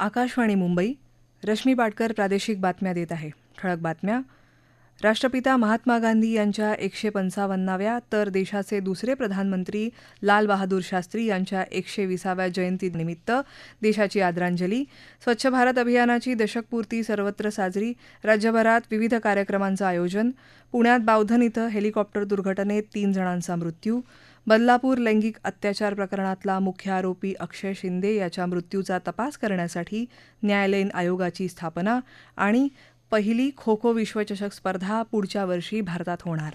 आकाशवाणी मुंबई रश्मी पाटकर प्रादेशिक बातम्या देत आहे. ठळक बातम्या. राष्ट्रपिता महात्मा गांधी यांच्या एकशे पंचावन्नाव्या तर देशाचे दुसरे प्रधानमंत्री लाल बहादूर शास्त्री यांच्या एकशे विसाव्या जयंतीनिमित्त देशाची आदरांजली. स्वच्छ भारत अभियानाची दशकपूर्ती सर्वत्र साजरी. राज्यभरात विविध कार्यक्रमांचं आयोजन. पुण्यात बावधन इथं हेलिकॉप्टर दुर्घटनेत तीन जणांचा मृत्यू. बदलापूर लैंगिक अत्याचार प्रकरणातला मुख्य आरोपी अक्षय शिंदे याच्या मृत्यूचा तपास करण्यासाठी न्यायालयीन आयोगाची स्थापना आणि पहिली खो खो विश्वचषक स्पर्धा पुढच्या वर्षी भारतात होणार.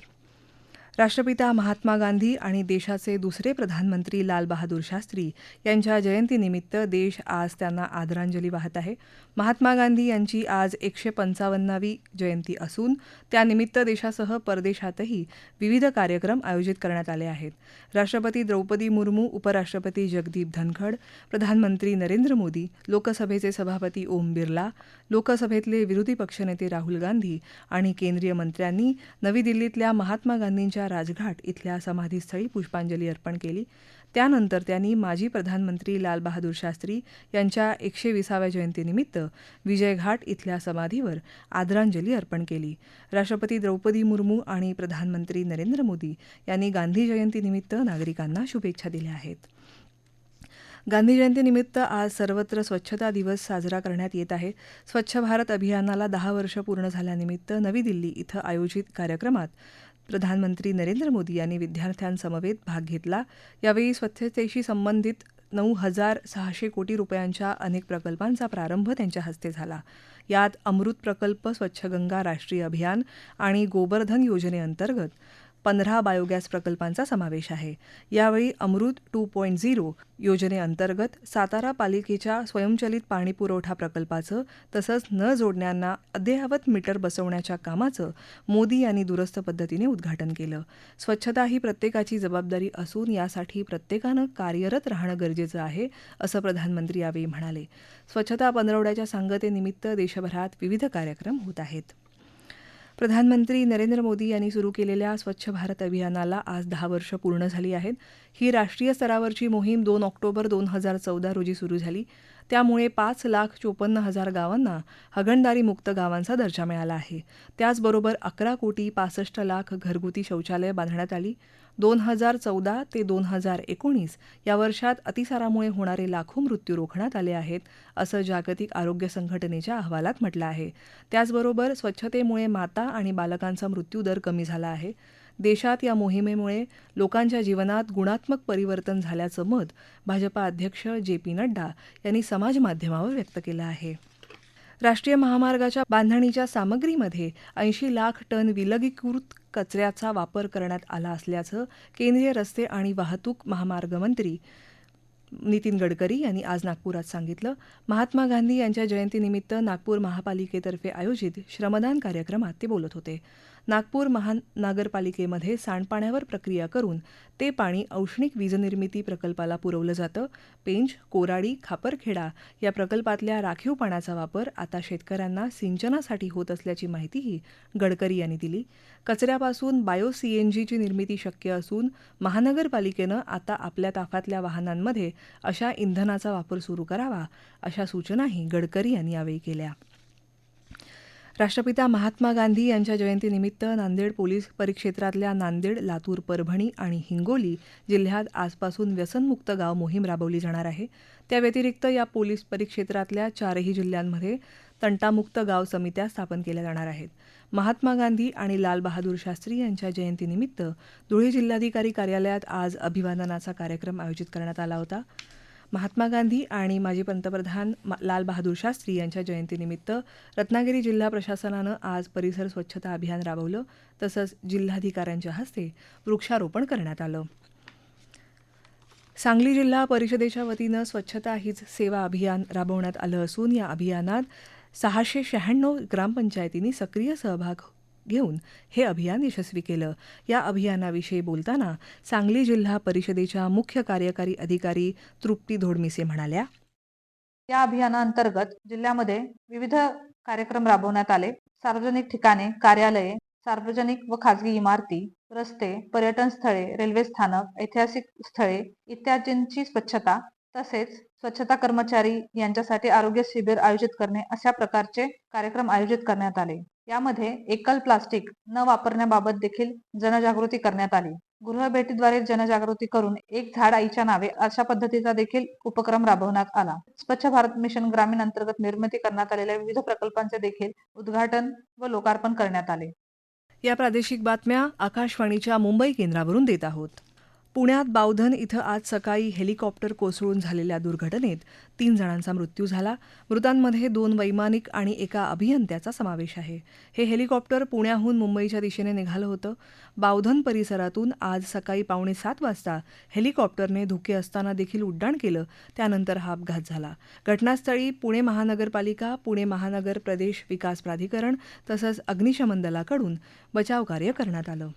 राष्ट्रपिता महात्मा गांधी आणि देशाचे दुसरे प्रधानमंत्री लालबहादूर शास्त्री यांच्या जयंतीनिमित्त देश आज त्यांना आदरांजली वाहत आहे. महात्मा गांधी यांची आज एकशे पंचावन्नावी जयंती असून त्यानिमित्त देशासह परदेशातही विविध कार्यक्रम आयोजित करण्यात आले आहेत. राष्ट्रपती द्रौपदी मुर्मू उपराष्ट्रपती जगदीप धनखड प्रधानमंत्री नरेंद्र मोदी लोकसभेचे सभापती ओम बिर्ला लोकसभेतले विरोधी पक्षनेते राहुल गांधी आणि केंद्रीय मंत्र्यांनी नवी दिल्लीतल्या महात्मा गांधींच्या दिल्लीच्या राजघाट इथल्या समाधीस्थळी पुष्पांजली अर्पण केली. त्यानंतर त्यांनी माजी प्रधानमंत्री लालबहादूर शास्त्री यांच्या एकशे विसाव्या जयंतीनिमित्त विजयघाट इथल्या समाधीवर आदरांजली अर्पण केली. राष्ट्रपती द्रौपदी मुर्मू आणि प्रधानमंत्री नरेंद्र मोदी यांनी गांधी जयंतीनिमित्त नागरिकांना शुभेच्छा दिल्या आहेत. गांधी जयंतीनिमित्त आज सर्वत्र स्वच्छता दिवस साजरा करण्यात येत आहे. स्वच्छ भारत अभियानाला दहा वर्ष पूर्ण झाल्यानिमित्त नवी दिल्ली इथं आयोजित कार्यक्रमात प्रधानमंत्री नरेंद्र मोदी यांनी विद्यार्थ्यांसमवेत भाग घेतला. यावेळी स्वच्छतेशी संबंधित नऊ हजार सहाशे कोटी रुपयांच्या अनेक प्रकल्पांचा प्रारंभ त्यांच्या हस्ते झाला. यात अमृत प्रकल्प स्वच्छ गंगा राष्ट्रीय अभियान आणि गोबरधन योजनेअंतर्गत पंधरा बायोगॅस प्रकल्पांचा समावेश आहे. यावेळी अमृत टू पॉईंट झिरो योजनेअंतर्गत सातारा पालिकेच्या स्वयंचलित पाणीपुरवठा प्रकल्पाचं तसंच न जोडण्यांना अद्ययावत मीटर बसवण्याच्या कामाचं मोदी यांनी दुरस्त पद्धतीने उद्घाटन केलं. स्वच्छता ही प्रत्येकाची जबाबदारी असून यासाठी प्रत्येकानं कार्यरत राहणं गरजेचं आहे असं प्रधानमंत्री यावेळी म्हणाले. स्वच्छता पंधरवड्याच्या सांगतेनिमित्त देशभरात विविध कार्यक्रम होत आहेत. प्रधानमंत्री नरेंद्र मोदी यांनी सुरू केलेल्या स्वच्छ भारत अभियानाला आज दहा वर्ष पूर्ण झाली आहेत. ही राष्ट्रीय स्तरावरची मोहीम दोन ऑक्टोबर दोन हजार चौदा रोजी सुरू झाली. त्यामुळे पाच लाख चोपन्न हजार गावांना हगणदारी मुक्त गावांचा दर्जा मिळाला आहे. त्याचबरोबर अकरा कोटी पासष्ट लाख घरगुती शौचालय बांधण्यात आली. दोन हजार चौदा ते दोन हजार एकोणीस या वर्षात अतिसारामुळे होणारे लाखो मृत्यू रोखण्यात आले आहेत असं जागतिक आरोग्य संघटनेच्या अहवालात म्हटलं आहे. त्याचबरोबर स्वच्छतेमुळे माता आणि बालकांचा मृत्यूदर कमी झाला आहे. देशात या मोहिमेमुळे लोकांच्या जीवनात गुणात्मक परिवर्तन झाल्याचं मत भाजपा अध्यक्ष जे पी नड्डा यांनी समाजमाध्यमावर व्यक्त केलं आहे. राष्ट्रीय महामार्गाच्या बांधणीच्या सामग्रीमध्ये ऐंशी लाख टन विलगीकृत कचऱ्याचा वापर करण्यात आला असल्याचं केंद्रीय रस्ते आणि वाहतूक महामार्ग मंत्री नितीन गडकरी यांनी आज नागपुरात सांगितलं. महात्मा गांधी यांच्या जयंतीनिमित्त नागपूर महापालिकेतर्फे आयोजित श्रमदान कार्यक्रमात ते बोलत होते. नागपूर महानगरपालिकेमध्ये सांडपाण्यावर प्रक्रिया करून ते पाणी औष्णिक वीजनिर्मिती प्रकल्पाला पुरवलं जातं. पेंज कोराडी खापरखेडा या प्रकल्पातल्या राखीव पाण्याचा वापर आता शेतकऱ्यांना सिंचनासाठी होत असल्याची माहितीही गडकरी यांनी दिली. कचऱ्यापासून बायो सीएनजीची निर्मिती शक्य असून महानगरपालिकेनं आता आपल्या ताफ्यातल्या वाहनांमध्ये अशा इंधनाचा वापर सुरू करावा अशा सूचनाही गडकरी यांनी यावेळी केल्या. राष्ट्रपिता महात्मा गांधी यांच्या जयंतीनिमित्त नांदेड पोलीस परिक्षेत्रातल्या नांदेड लातूर परभणी आणि हिंगोली जिल्ह्यात आजपासून व्यसनमुक्त गाव मोहीम राबवली जाणार आहे. त्या व्यतिरिक्त या पोलीस परिक्षेत्रातल्या चारही जिल्ह्यांमध्ये तंटामुक्त गाव समित्या स्थापन केल्या जाणार आहेत. महात्मा गांधी आणि लालबहादूर शास्त्री यांच्या जयंतीनिमित्त धुळे जिल्हाधिकारी कार्यालयात आज अभिवादनाचा कार्यक्रम आयोजित करण्यात आला होता. महात्मा गांधी आणि माजी पंतप्रधान लालबहादूर शास्त्री यांच्या जयंतीनिमित्त रत्नागिरी जिल्हा प्रशासनानं आज परिसर स्वच्छता अभियान राबवलं. तसंच जिल्हाधिकाऱ्यांच्या हस्ते वृक्षारोपण करण्यात आलं. सांगली जिल्हा परिषदेच्या वतीनं स्वच्छता हीच सेवा अभियान राबवण्यात आलं असून या अभियानात सहाशे शहाण्णव ग्रामपंचायतींनी सक्रिय सहभाग घेऊन हे अभियान यशस्वी केलं. या अभियानाविषयी बोलताना सांगली जिल्हा परिषदेच्या मुख्य कार्यकारी अधिकारी तृप्ती धोडमिसे म्हणाल्या या अभियानाअंतर्गत जिल्ह्यामध्ये विविध कार्यक्रम राबवण्यात आले. सार्वजनिक ठिकाणे कार्यालये सार्वजनिक व खाजगी इमारती रस्ते पर्यटन स्थळे रेल्वे स्थानक ऐतिहासिक स्थळे इत्यादींची स्वच्छता तसेच स्वच्छता कर्मचारी यांच्यासाठी आरोग्य शिबिर आयोजित करणे अशा प्रकारचे कार्यक्रम आयोजित करण्यात आले. यामध्ये एकल प्लास्टिक न वापरण्याबाबत देखील जनजागृती करण्यात आली. गृहभेटीद्वारे जनजागृती करून एक झाड आईच्या नावे अशा पद्धतीचा देखील उपक्रम राबवण्यात आला. स्वच्छ भारत मिशन ग्रामीण अंतर्गत निर्मिती करण्यात आलेल्या विविध प्रकल्पांचे देखील उद्घाटन व लोकार्पण करण्यात आले. या प्रादेशिक बातम्या आकाशवाणीच्या मुंबई केंद्रावरून देत आहोत. पुण्यात बावधन इथं आज सकाळी हेलिकॉप्टर कोसळून झालेल्या दुर्घटनेत तीन जणांचा मृत्यू झाला. मृतांमध्ये दोन वैमानिक आणि एका अभियंत्याचा समावेश आहे. हे हेलिकॉप्टर पुण्याहून मुंबईच्या दिशेने निघालं होतं. बावधन परिसरातून आज सकाळी पावणे सात वाजता हेलिकॉप्टरने धुके असताना देखील उड्डाण केलं. त्यानंतर हा अपघात झाला. घटनास्थळी पुणे महानगरपालिका पुणे महानगर प्रदेश विकास प्राधिकरण तसंच अग्निशमन दलाकडून बचावकार्य करण्यात आलं.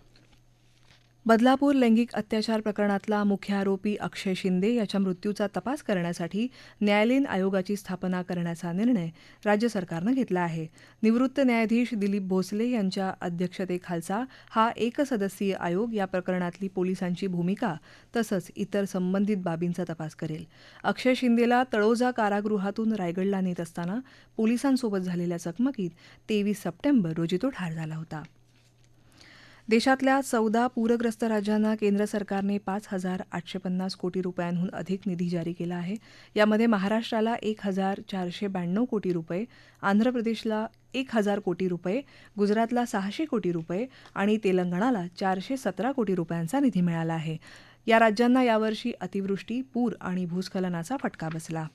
बदलापूर लैंगिक अत्याचार प्रकरणातला मुख्य आरोपी अक्षय शिंदे याच्या मृत्यूचा तपास करण्यासाठी न्यायालयीन आयोगाची स्थापना करण्याचा निर्णय राज्य सरकारनं घेतला आहे. निवृत्त न्यायाधीश दिलीप भोसले यांच्या अध्यक्षतेखालचा हा एकसदस्यीय आयोग या प्रकरणातली पोलिसांची भूमिका तसंच इतर संबंधित बाबींचा तपास करेल. अक्षय शिंदेला तळोजा कारागृहातून रायगडला नेत असताना पोलिसांसोबत झालेल्या चकमकीत तेवीस सप्टेंबर रोजी तो ठार झाला होता. देशातल्या चौदा पूरग्रस्त राज्यांना केंद्र सरकारने पाच हजार आठशे पन्नास कोटी रुपयांहून अधिक निधी जारी केला आहे. यामध्ये महाराष्ट्राला एक हजार चारशे ब्याण्णव कोटी रुपये आंध्र प्रदेशला एक हजार कोटी रुपये गुजरातला सहाशे कोटी रुपये आणि तेलंगणाला चारशे सतरा कोटी रुपयांचा निधी मिळाला आहे. या राज्यांना यावर्षी अतिवृष्टी पूर आणि भूस्खलनाचा फटका बसला.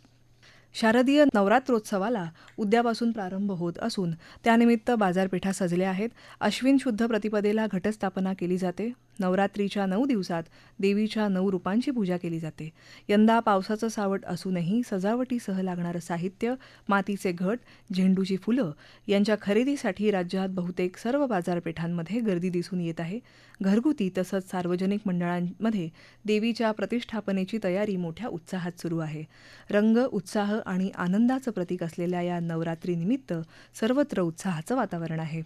शारदीय नवरात्रोत्सवाला उद्यापासून प्रारंभ होत असून त्यानिमित्त बाजारपेठा सजल्या आहेत. अश्विन शुद्ध प्रतिपदेला घटस्थापना केली जाते. नवरात्रीच्या नऊ दिवसात देवीच्या नऊ रूपांची पूजा केली जाते. यंदा पावसाचं सावट असूनही सजावटीसह लागणारं साहित्य मातीचे घट झेंडूची फुलं यांच्या खरेदीसाठी राज्यात बहुतेक सर्व बाजारपेठांमध्ये गर्दी दिसून येत आहे. घरगुती तसंच सार्वजनिक मंडळांमध्ये देवीच्या प्रतिष्ठापनेची तयारी मोठ्या उत्साहात सुरू आहे. रंग उत्साह आणि आनंदाचं प्रतीक असलेल्या या नवरात्रीनिमित्त सर्वत्र उत्साहाचं वातावरण आहे.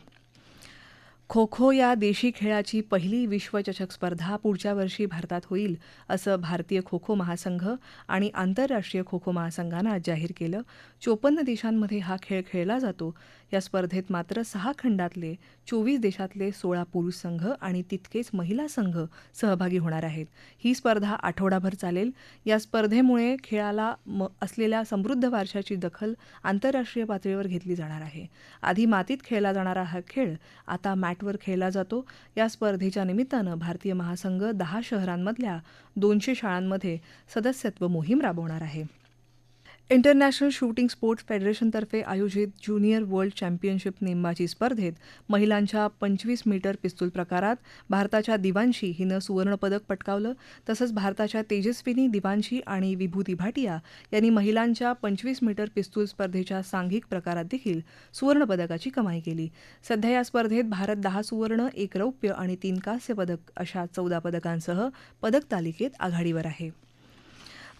खो खो या देशी खेळाची पहिली विश्वचषक स्पर्धा पुढच्या वर्षी भारतात होईल असं भारतीय खो खो महासंघ आणि आंतरराष्ट्रीय खो खो महासंघानं आज जाहीर केलं. चोपन्न देशांमध्ये हा खेळ खेळला जातो. या स्पर्धेत मात्र सहा खंडातले चोवीस देशातले सोळा पुरुष संघ आणि तितकेच महिला संघ सहभागी होणार आहेत. ही स्पर्धा आठवडाभर चालेल. या स्पर्धेमुळे खेळाला म असलेल्या समृद्ध वारशाची दखल आंतरराष्ट्रीय पातळीवर घेतली जाणार आहे. आधी मातीत खेळला जाणारा हा खेळ आता मॅटवर खेळला जातो. या स्पर्धेच्या निमित्तानं भारतीय महासंघ दहा शहरांमधल्या दोनशे शाळांमध्ये सदस्यत्व मोहीम राबवणार आहे. इंटरनॅशनल शूटिंग स्पोर्ट्स फेडरेशनतर्फे आयोजित ज्युनियर वर्ल्ड चॅम्पियनशिप नेमबाजी स्पर्धेत महिलांच्या पंचवीस मीटर पिस्तूल प्रकारात भारताच्या दिवांशी हिनं सुवर्णपदक पटकावलं. तसंच भारताच्या तेजस्विनी दिवांशी आणि विभूती भाटिया यांनी महिलांच्या पंचवीस मीटर पिस्तूल स्पर्धेच्या सांघिक प्रकारात देखील सुवर्णपदकाची कमाई केली. सध्या या स्पर्धेत भारत दहा सुवर्ण एक रौप्य आणि तीन कांस्य पदक अशा चौदा पदकांसह पदक तालिकेत आघाडीवर आहे.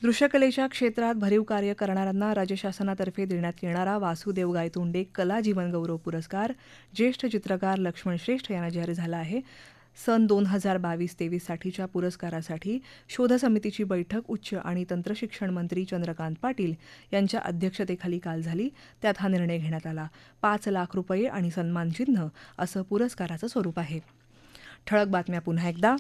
दृश्यकलेच्या क्षेत्रात भरीव कार्य करणाऱ्यांना राज्य शासनातर्फे देण्यात येणारा वासुदेव गायतोंडे कला जीवन गौरव पुरस्कार ज्येष्ठ चित्रकार लक्ष्मण श्रेष्ठ यांना जाहीर झाला आहे. सन दोन हजार बावीस तेवीससाठीच्या पुरस्कारासाठी शोध समितीची बैठक उच्च आणि तंत्रशिक्षण मंत्री चंद्रकांत पाटील यांच्या अध्यक्षतेखाली काल झाली. त्यात हा निर्णय घेण्यात आला. पाच लाख रुपये आणि सन्मानचिन्ह असं पुरस्काराचं स्वरूप आहे. ठळक बातम्या पुन्हा एकदा.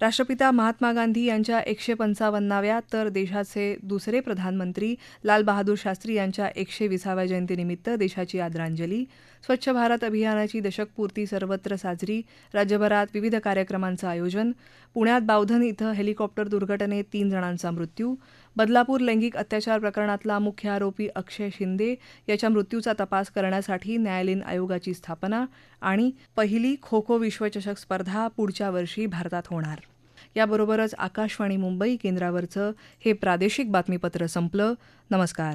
राष्ट्रपिता महात्मा गांधी यांच्या एकशे पंचावन्नाव्या तर देशाचे दुसरे प्रधानमंत्री लालबहादूर शास्त्री यांच्या एकशे विसाव्या जयंतीनिमित्त देशाची आदरांजली. स्वच्छ भारत अभियानाची दशकपूर्ती सर्वत्र साजरी. राज्यभरात विविध कार्यक्रमांचं आयोजन. पुण्यात बावधन इथं हेलिकॉप्टर दुर्घटनेत तीन जणांचा मृत्यू. बदलापूर लैंगिक अत्याचार प्रकरणातला मुख्य आरोपी अक्षय शिंदे याच्या मृत्यूचा तपास करण्यासाठी न्यायालयीन आयोगाची स्थापना आणि पहिली खो खो विश्वचषक स्पर्धा पुढच्या वर्षी भारतात होणार. याबरोबरच आकाशवाणी मुंबई केंद्रावरचं हे प्रादेशिक बातमीपत्र संपलं. नमस्कार.